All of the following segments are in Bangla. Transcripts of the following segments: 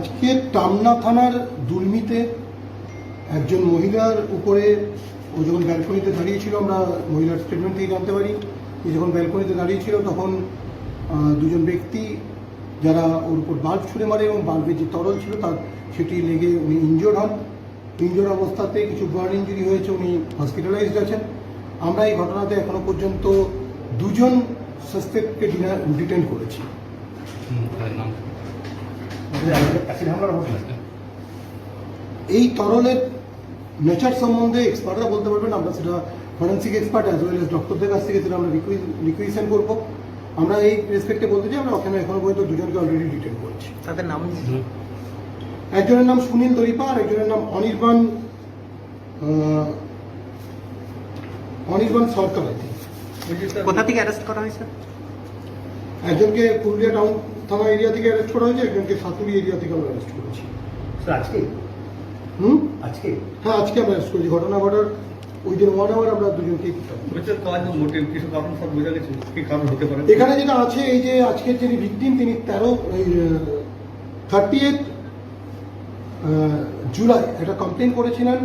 আজকে টামনা থানার দুর্মিতে একজন মহিলার উপরে ও যখন ব্যালকনিতে দাঁড়িয়েছিল, আমরা মহিলার স্টেটমেন্ট থেকে জানতে পারি যে যখন ব্যালকনিতে দাঁড়িয়েছিল তখন দুজন ব্যক্তি যারা ওর উপর বাল্ব ছুঁড়ে মারে এবং বাল্বের যে তরল ছিল তার, সেটি লেগে উনি ইনজোর্ড হন। ইনজোর্ড অবস্থাতে কিছু বার্ন ইঞ্জুরি হয়েছে, উনি হসপিটালাইজড আছেন। আমরা এই ঘটনাতে এখনও পর্যন্ত দুজন সাসপেক্টকে ডিটেন করেছি। এই তরলের নেচার সম্বন্ধে এক্সপার্টরা বলতে পারবেন আমরা সেটা forensic expert as well as ডক্টরদের কাছ থেকে সেটা আমরা রিকুইশন করব। আমরা এই রেসপেক্টে বলতে চাই আমরা ওখানে এখনও পর্যন্ত দুজনকে অলরেডি ডিটেন করছি। তাদের নাম একজনের নাম সুনীল দরিপা আর একজনের নাম অনির্বাণ অনির্বাণ সরকার। কোথা থেকে অ্যারেস্ট করা হয়েছে? একজনকে পুরুলিয়া টাউন থানা এরিয়া থেকে অ্যারেস্ট করা হয়েছে? একজনকে সাতুরি এরিয়া থেকে আমরা অ্যারেস্ট করেছি। স্যার আজকে? হুম? আজকে? হ্যাঁ আজকে আমরা অ্যারেস্ট করেছি। ঘটনা ঘটার ওই দিন ওয়ান আওয়ার আমরা দুজনকেই পিক হচ্ছে কাজ মোটিভ কিছু কারণ সব বোঝা গেছে। কারণ হতে পারে? এখানে যেটা আছে এই যে আজকের যিনি ভিকটিম তিনি তেরো থার্টি এইট জুলাই একটা কমপ্লেন করেছিলেন।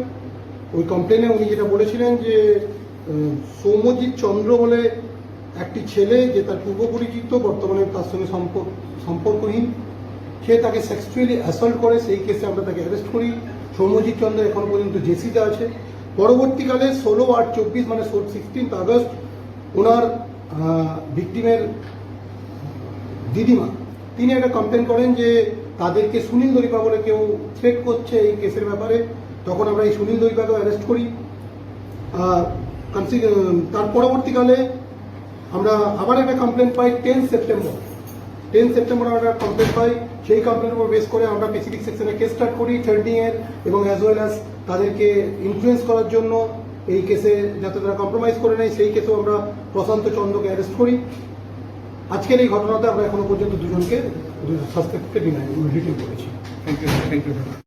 ওই কমপ্লেনে উনি যেটা বলেছিলেন যে সৌম্যজিৎ চন্দ্র বলে একটি ছেলে যে তার পূর্ব পরিচিত বর্তমানে তার সঙ্গে সম্পর্ক, সম্পর্কহীন। সে তাকে সেক্সুয়ালি অ্যাসল্ট করে, সেই কেসে আমরা তাকে অ্যারেস্ট করি। সৌম্যজিৎ চন্দ্র এখনও পর্যন্ত জেসিতে আছে। পরবর্তীকালে ষোলো আট চব্বিশ মানে সিক্সটিন্থ আগস্ট, ওনার ভিকটিমের দিদিমা, তিনি একটা কমপ্লেন করেন যে তাদেরকে সুনীল দরিপা বলে কেউ থ্রেট করছে এই কেসের ব্যাপারে। তখন আমরা এই সুনীল দরিপাকে অ্যারেস্ট করি। তার পরবর্তীকালে আমরা আবার একটা কমপ্লেন পাই টেন সেপ্টেম্বর টেন সেপ্টেম্বর আমরা কমপ্লেন পাই, সেই কমপ্লেনের উপর বেস করে আমরা স্পেসিফিক সেকশনে কেস স্টার্ট করি থ্রেডিং এর, এবং অ্যাজ ওয়েল অ্যাজ তাদেরকে ইনফ্লুয়েন্স করার জন্য এই কেসে যাতে তারা কম্প্রোমাইজ করে নেয়, সেই কেসেও আমরা প্রশান্ত চন্দ্রকে অ্যারেস্ট করি। আজকের এই ঘটনাতে আমরা এখনও পর্যন্ত দুজনকে সাসপেক্টকে ডিনাই ডিটেন করেছি। Thank you thank you